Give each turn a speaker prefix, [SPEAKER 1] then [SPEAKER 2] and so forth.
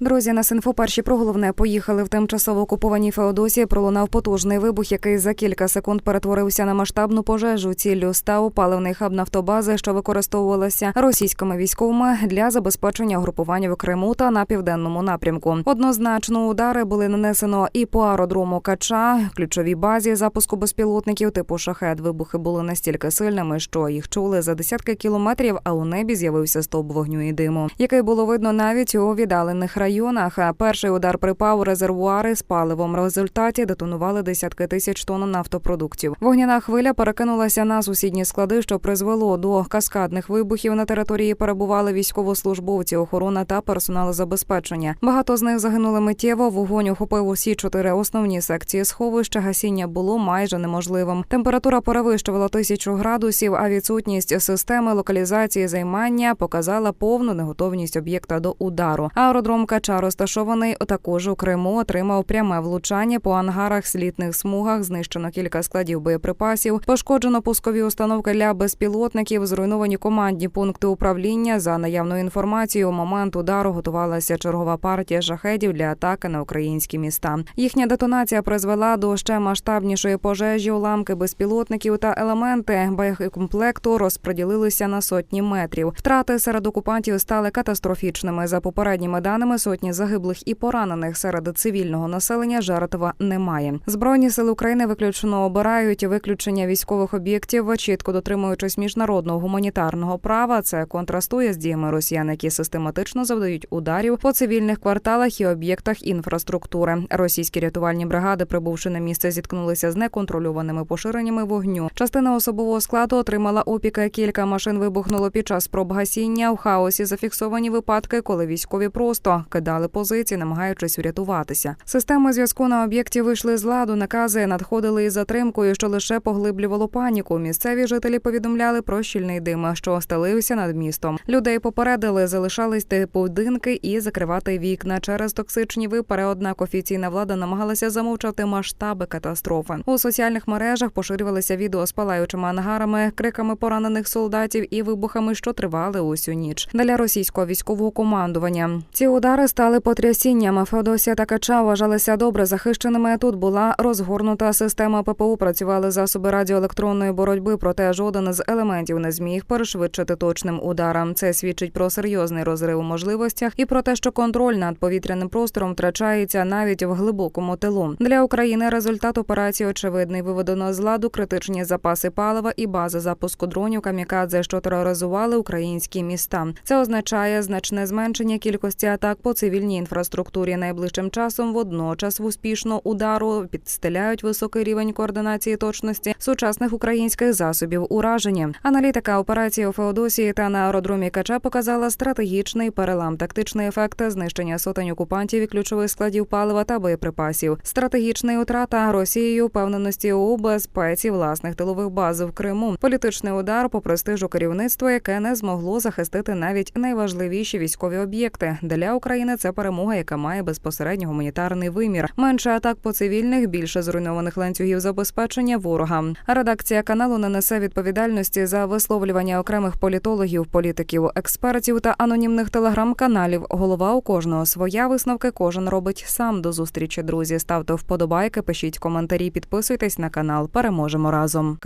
[SPEAKER 1] Друзі, на Синфо перші про головне поїхали в тимчасово окупованій Феодосії. Пролунав потужний вибух, який за кілька секунд перетворився на масштабну пожежу. Ціллю став паливний хаб нафтобази, що використовувалася російськими військовими для забезпечення групування в Криму та на південному напрямку. Однозначно удари були нанесено і по аеродрому Кача, ключовій базі запуску безпілотників типу шахет. Вибухи були настільки сильними, що їх чули за десятки кілометрів. А у небі з'явився стовп вогню і диму, який було видно навіть у віддалених районах. А Перший удар припав у резервуари з паливом. В результаті детонували десятки тисяч тонн нафтопродуктів. Вогняна хвиля перекинулася на сусідні склади, що призвело до каскадних вибухів. На території перебували військовослужбовці, охорона та персонал забезпечення. Багато з них загинули миттєво. Вогонь охопив усі чотири основні секції сховища. Гасіння було майже неможливим. Температура перевищувала тисячу градусів, а відсутність системи локалізації займання показала повну неготовність об'єкта до удару. Аеродром Кача розташований також у Криму. Отримав пряме влучання по ангарах, слітних смугах. Знищено кілька складів боєприпасів. Пошкоджено пускові установки для безпілотників. Зруйновані командні пункти управління. За наявною інформацією, у момент удару готувалася чергова партія шахедів для атаки на українські міста. Їхня детонація призвела до ще масштабнішої пожежі. Уламки безпілотників та елементи боєкомплекту розподілилися на сотні метрів. Втрати серед окупантів стали катастрофічними. За попередніми даними, сотні загиблих і поранених серед цивільного населення жертв немає. Збройні сили України виключно обирають виключення військових об'єктів, чітко дотримуючись міжнародного гуманітарного права. Це контрастує з діями росіян, які систематично завдають ударів по цивільних кварталах і об'єктах інфраструктури. Російські рятувальні бригади, прибувши на місце, зіткнулися з неконтрольованими поширеннями вогню. Частина особового складу отримала опіки. Кілька машин вибухнуло під час спроб гасіння. У хаосі зафіксовані випадки, коли військові просто кидали позиції, намагаючись врятуватися. Системи зв'язку на об'єкті вийшли з ладу. Накази надходили із затримкою, що лише поглиблювало паніку. Місцеві жителі повідомляли про щільний дим, що стелився над містом. Людей попередили, залишались будинки і закривати вікна через токсичні випари. Однак офіційна влада намагалася замовчати масштаби катастрофи. У соціальних мережах поширювалися відео з палаючими ангарами, криками поранених солдатів і вибухами, що тривали усю ніч. Для російського військового командування ці удари стали потрясінням. Феодосія та Кача вважалися добре захищеними. Тут була розгорнута система ППУ. Працювали засоби радіоелектронної боротьби, проте жоден з елементів не зміг перешвидшити точним ударам. Це свідчить про серйозний розрив у можливостях і про те, що контроль над повітряним простором втрачається навіть в глибокому тилу. Для України результат операції очевидний. Виведено з ладу критичні запаси палива і бази запуску дронів камікадзе, що тероризували українські міста. Це означає значне зменшення кількості атак по цивільній інфраструктурі. Найближчим часом водночас в успішно удару підстеляють високий рівень координації точності сучасних українських засобів ураження. Аналітика операції у Феодосії та на аеродромі Кача показала стратегічний перелам, тактичний ефект знищення сотень окупантів і ключових складів палива та боєприпасів. Стратегічний утрата Росією впевненості у безпеці власних тилових баз в Криму. Політичний удар по престижу керівництва, яке не змогло захистити навіть найважливіші військові об'єкти. Для України це перемога, яка має безпосередньо гуманітарний вимір. Менше атак по цивільних, більше зруйнованих ланцюгів забезпечення ворога. Редакція каналу не несе відповідальності за висловлювання окремих політологів, політиків, експертів та анонімних телеграм-каналів. Голова у кожного своя висновки кожен робить сам. До зустрічі, друзі. Ставте вподобайки, пишіть коментарі, підписуйтесь на канал. Переможемо разом.